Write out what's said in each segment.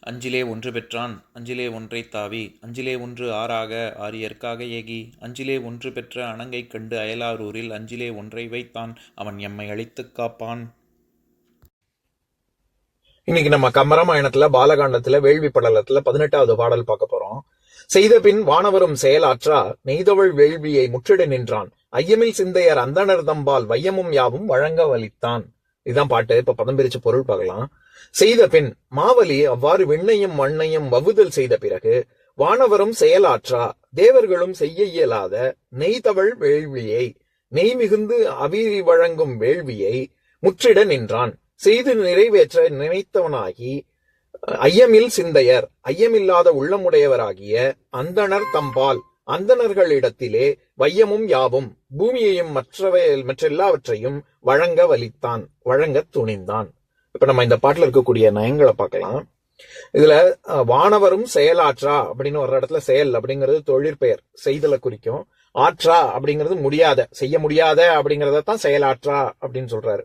அஞ்சிலே ஒன்று பெற்றான் அஞ்சிலே ஒன்றை தாவி அஞ்சிலே ஒன்று ஆறாக ஆரியற்காக ஏகி அஞ்சிலே ஒன்று பெற்ற அணங்கை கண்டு அயலாரூரில் அஞ்சிலே ஒன்றை வைத்தான் அவன் எம்மை அழித்துக் காப்பான். இன்னைக்கு நம்ம கம்பராமாயணத்துல பாலகாண்டத்துல வேள்வி படலத்துல பதினெட்டாவது பாடல் பார்க்க போறோம். செய்த பின் வானவரும் செயலாற்றா நெய்தவள் வேள்வியை முற்றிட நின்றான். ஐயமில் சிந்தையர் அந்தனர் தம்பால் வையமும் யாவும் வழங்க வலித்தான். இதுதான் பாட்டு. இப்ப பதம் பிரிச்சு பொருள் பார்க்கலாம். செய்த பின் மாவலி அவ்வாறு விண்ணையும் மண்ணையும் வவுதல் செய்த பிறகு வானவரும் செயலாற்றா தேவர்களும் செய்ய இயலாத நெய்தவள் வேள்வியை நெய் மிகுந்து அவிரி வழங்கும் வேள்வியை முற்றிட நின்றான். செய்து நிறைவேற்ற நினைத்தவனாகி ஐயமில் சிந்தையர் ஐயமில்லாத உள்ளமுடையவராகிய அந்தணர் தம்பால் அந்தணர்களிடத்திலே வையமும் யாவும் பூமியையும் மற்றவை மற்றெல்லாவற்றையும் வழங்க வலித்தான் வழங்க துணிந்தான். இப்ப நம்ம இந்த பாட்டுல இருக்கக்கூடிய நயங்களை பார்க்கலாம். இதுல அஹ், வானவரும் செயலாற்றா அப்படின்னு ஒரு இடத்துல செயல் அப்படிங்கிறது தொழிற்பெயர் செய்தலை குறிக்கும். ஆற்றா அப்படிங்கிறது முடியாத செய்ய முடியாத அப்படிங்கறத தான் செயலாற்றா அப்படின்னு சொல்றாரு.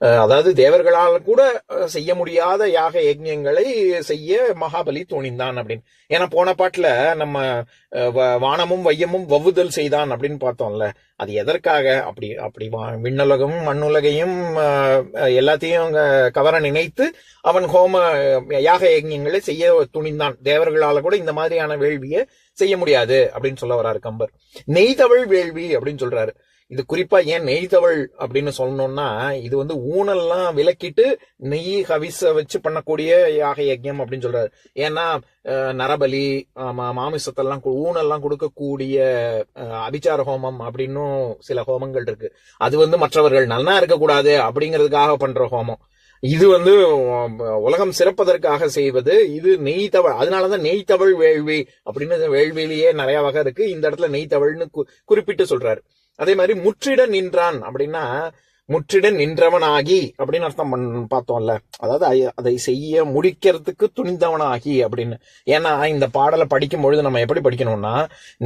அதாவது தேவர்களால் கூட செய்ய முடியாத யாக யஜ்யங்களை செய்ய மகாபலி துணிந்தான் அப்படின்னு. ஏன்னா போன பாட்டுல நம்ம வ- வானமும் வையமும் வவ்வுதல் செய்தான் அப்படின்னு பார்த்தோம்ல. அது எதற்காக? அப்படி அப்படி வா- விண்ணுலகம் மண்ணுலகையும் எல்லாத்தையும் கவர நினைத்து அவன் ஹோம யாக யஜ்யங்களை செய்ய துணிந்தான். தேவர்களால கூட இந்த மாதிரியான வேள்வியை செய்ய முடியாது அப்படின்னு சொல்ல வர்றாரு கம்பர். நெய்தவள் வேள்வி அப்படின்னு சொல்றாரு. இது குறிப்பா ஏன் நெய்தவள் அப்படின்னு சொல்லணும்னா இது வந்து ஊனல்லாம் விலக்கிட்டு நெய் ஹவிச வச்சு பண்ணக்கூடிய யாக யஜ்யம் அப்படின்னு சொல்றாரு. ஏன்னா நரபலி மா- மாமிசத்தெல்லாம் கு- ஊனெல்லாம் கொடுக்கக்கூடிய அபிச்சார ஹோமம் அப்படின்னும் சில ஹோமங்கள் இருக்கு. அது வந்து மற்றவர்கள் நல்லா இருக்கக்கூடாது அப்படிங்கிறதுக்காக பண்ற ஹோமம். இது வந்து உலகம் சிறப்பதற்காக செய்வது இது நெய்தவள் அதனாலதான் நெய்தவள் வேள்வி அப்படின்னு வேள்வியிலேயே நிறைய வகை இருக்கு. இந்த இடத்துல நெய்தவள்னு கு- குறிப்பிட்டு சொல்றாரு. அதே மாதிரி முற்றிட நின்றான் அப்படின்னா முற்றிட நின்றவனாகி அப்படின்னு அர்த்தம் பண் பார்த்தோம்ல. அதாவது அதை செய்ய முடிக்கிறதுக்கு துணிந்தவனாகி அப்படின்னு. ஏன்னா இந்த பாடலை படிக்கும் பொழுது நம்ம எப்படி படிக்கணும்னா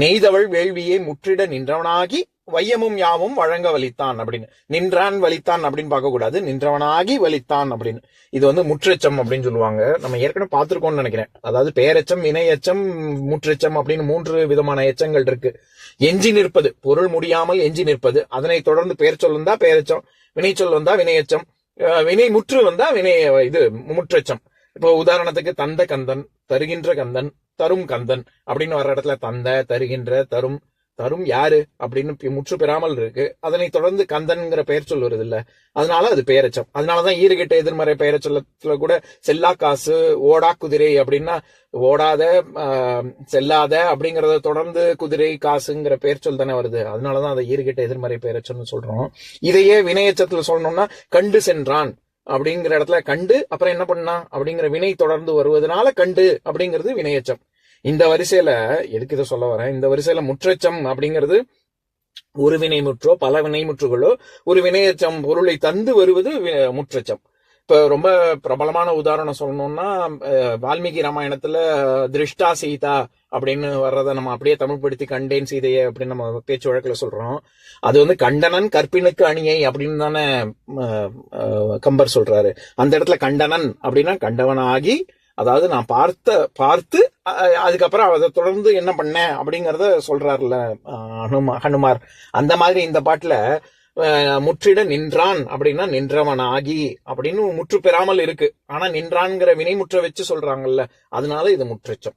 நெய்தவள் வேள்வியை முற்றிட நின்றவனாகி வையமும் யாவும் வழங்க வலித்தான் அப்படின்னு. நின்றான் வலித்தான் அப்படின்னு பார்க்கக்கூடாது. நின்றவனாகி வலித்தான் அப்படின்னு. இது வந்து முற்றெச்சம் அப்படின்னு சொல்லுவாங்க. நம்ம ஏற்கனவே பார்த்துருக்கோம்னு நினைக்கிறேன். அதாவது பேரெச்சம் இணையச்சம் முற்றெச்சம் அப்படின்னு மூன்று விதமான எச்சங்கள் இருக்கு. எஞ்சி நிற்பது பொருள் முடியாமல் எஞ்சி நிற்பது. அதனை தொடர்ந்து பெயர் சொல் வந்தா பெயரெச்சம் வினை சொல் வந்தா வினையச்சம் வினை முற்று வந்தா வினை இது முற்றெச்சம். இப்போ உதாரணத்துக்கு தந்த கந்தன் தருகின்ற கந்தன் தரும் கந்தன் அப்படின்னு வர்ற இடத்துல தந்த தருகின்ற தரும் தரும் யாரு அப்படின்னு முற்று பெறாமல் இருக்கு. அதனை தொடர்ந்து கந்தன்ங்கிற பெயர் சொல் வருது இல்ல அதனால அது பெயரச்சம் அதனாலதான் ஈறுகிட்ட எதிர்மறை பெயரச்சொல்லத்துல கூட செல்லா காசு ஓடா குதிரை அப்படின்னா ஓடாத செல்லாத அப்படிங்கறத தொடர்ந்து குதிரை காசுங்கிற பெயர் சொல் தானே வருது. அதனாலதான் அதை ஈறுகிட்ட எதிர்மறை பெயரச்சொல்னு சொல்றோம். இதையே வினையச்சத்துல சொல்லணும்னா கண்டு சென்றான் அப்படிங்கிற இடத்துல கண்டு அப்புறம் என்ன பண்ணா? அப்படிங்கிற வினை தொடர்ந்து வருவதனால கண்டு அப்படிங்கிறது வினையச்சம். இந்த வரிசையில எதுக்கு இதை சொல்ல வரேன்? இந்த வரிசையில முற்றச்சம் அப்படிங்கிறது ஒரு வினை முற்றோ பல வினை முற்றுகளோ ஒரு வினையச்சம் பொருளை தந்து வருவது முற்றச்சம். இப்போ ரொம்ப பிரபலமான உதாரணம் சொல்லணும்னா வால்மீகி ராமாயணத்துல திருஷ்டா சீதா அப்படின்னு வர்றதை நம்ம அப்படியே தமிழ்படுத்தி கண்டேன் சீதையை அப்படின்னு நம்ம பேச்சு வழக்கில் சொல்றோம். அது வந்து கண்டனன் கற்பினுக்கு அணியை அப்படின்னு தானே கம்பர் சொல்றாரு. அந்த இடத்துல கண்டனன் அப்படின்னா கண்டவனாகி அதாவது நான் பார்த்த பார்த்து அஹ், அதுக்கப்புறம் அதை தொடர்ந்து என்ன பண்ணேன் அப்படிங்கிறத சொல்றாருல ஹனுமா ஹனுமார். அந்த மாதிரி இந்த பாட்டுல அஹ், முற்றிட நின்றான் அப்படின்னா நின்றவன் ஆகி அப்படின்னு முற்று பெறாமல் இருக்கு. ஆனா நின்றான்ங்கிற வினைமுற்ற வச்சு சொல்றாங்கல்ல அதனால இது முற்றச்சம்.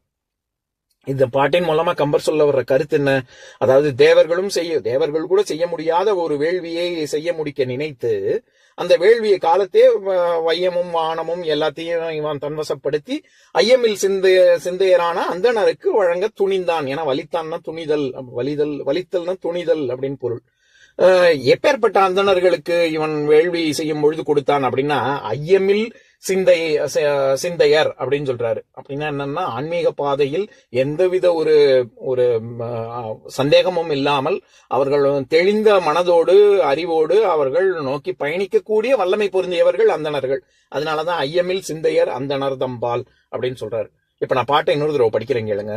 இந்த பாட்டின் மூலமா கம்பர் சொல்ல வர்ற கருத்து என்ன? அதாவது தேவர்களும் செய்ய தேவர்கள் கூட செய்ய முடியாத ஒரு வேள்வியை செய்ய முடிக்க நினைத்து அந்த வேள்வியை காலத்தே வ- வையமும் வானமும் எல்லாத்தையும் இவன் தன்வசப்படுத்தி ஐயமில் சிந்தைய சிந்தையரான அந்தணருக்கு வழங்க துணிந்தான். ஏன்னா வலித்தான்னா துணிதல் வலிதல் வலித்தல்னா துணிதல் அப்படின்னு பொருள். எப்பேற்பட்ட அந்தணர்களுக்கு இவன் வேள்வி செய்யும் பொழுது கொடுத்தான் அப்படின்னா ஐயமில் சிந்தை சிந்தையர் அப்படின்னு சொல்றாரு. அப்படின்னா என்னன்னா ஆன்மீக பாதையில் எந்தவித ஒரு ஒரு சந்தேகமும் இல்லாமல் அவர்கள் தெளிந்த மனதோடு அறிவோடு அவர்கள் நோக்கி பயணிக்கக்கூடிய வல்லமை பொருந்தியவர்கள் அந்தணர்கள். அதனாலதான் ஐயமில் சிந்தையர் அந்தனர் தம்பால் அப்படின்னு சொல்றாரு. இப்ப நான் பாட்டை இன்னொரு தடவை படிக்கிறேன் கேளுங்க.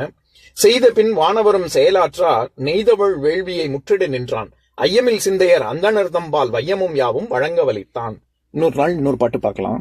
செய்த பின் வானவரும் செயலாற்றார் நெய்தவள் வேள்வியை முற்றிட நின்றான். ஐயமில் சிந்தையர் அந்தனர் தம்பால் வையமும் யாவும் வழங்க வலித்தான். இன்னொரு நாள் இன்னொரு பாட்டு பார்க்கலாம்.